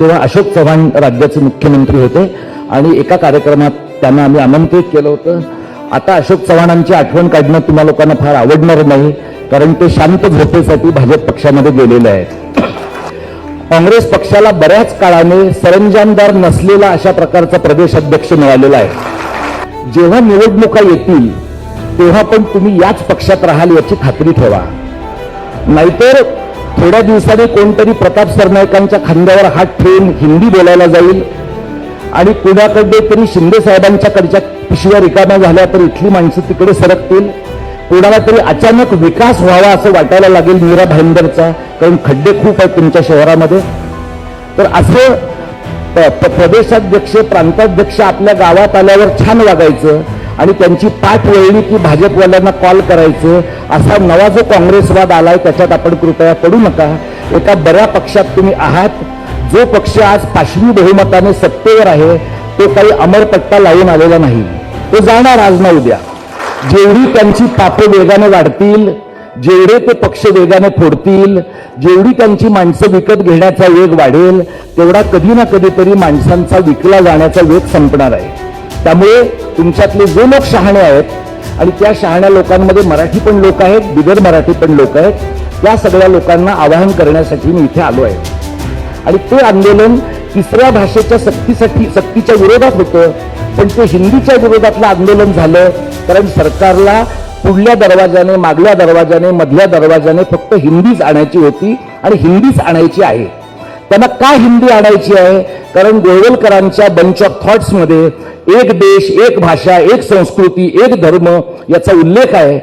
तेव्हा अशोक चव्हाण राज्याचे मुख्यमंत्री होते आणि एका कार्यक्रमात त्यांना आम्ही आमंत्रित केलं होतं. आता अशोक चव्हाणांची आठवण काढणं तुम्हा लोकांना फार आवडणार नाही कारण ते शांत झोपेसाठी भाजप पक्षामध्ये गेलेले आहेत. काँग्रेस पक्षाला बऱ्याच काळाने सरंजामदार नसलेला अशा प्रकारचा प्रदेश अध्यक्ष मिळालेला आहे. जेव्हा निवडणुका येतील तेव्हा पण तुम्ही याच पक्षात राहाल याची खात्री ठेवा. नाहीतर थोड्या दिवसांनी कोणतरी प्रताप सरनाईकांच्या खांद्यावर हात ठेवून हिंदी बोलायला जाईल. आणि कुणाकडे तरी शिंदे साहेबांच्याकडच्या पिशव्या रिकाम्या झाल्या तर इथली माणसं तिकडे सरकतील. कोणाला तरी अचानक विकास व्हावा असं वाटायला लागेल मीरा भाईंदरचा कारण खड्डे खूप आहेत तुमच्या शहरामध्ये. तर असं प्रदेशाध्यक्ष प्रांताध्यक्ष आपल्या गावात आल्यावर छान वागायचं. आणि त्यांची पाठ वळली की भाजपवाल्यांना कॉल करायचं. असा नवा जो काँग्रेसवाद आलाय त्याच्यात आपण कृपया पडू नका. एका बऱ्या पक्षात तुम्ही आहात. जो पक्ष आज पाश्वी बहुमताने सत्तेवर आहे तो काही अमरपट्टा लावून आलेला नाही. तो जाणार आज ना उद्या. जेवढी त्यांची पापं वेगाने वाढतील जेवढे ते पक्ष वेगाने फोडतील जेवढी त्यांची माणसं विकत घेण्याचा वेग वाढेल तेवढा कधी ना कधीतरी माणसांचा विकला जाण्याचा वेग संपणार आहे. त्यामुळे तुमच्यातले जे लोक शहाणे आहेत आणि त्या शहाण्या लोकांमध्ये मराठी पण लोक आहेत बिगर मराठी पण लोक आहेत त्या सगळ्या लोकांना आवाहन करण्यासाठी मी इथे आलो आहे. आणि ते आंदोलन तिसऱ्या भाषेच्या सक्तीसाठी सक्तीच्या विरोधात होतं पण ते हिंदीच्या विरोधातलं आंदोलन झालं कारण सरकारला पुढल्या दरवाजाने मागल्या दरवाजाने मधल्या दरवाजाने फक्त हिंदीच आणायची होती आणि हिंदीच आणायची आहे. त्यांना का हिंदी आणायची आहे? कारण गोळवलकरांच्या बंच ऑफ थॉट्समध्ये एक देश एक भाषा एक संस्कृती एक धर्म याचा उल्लेख आहे.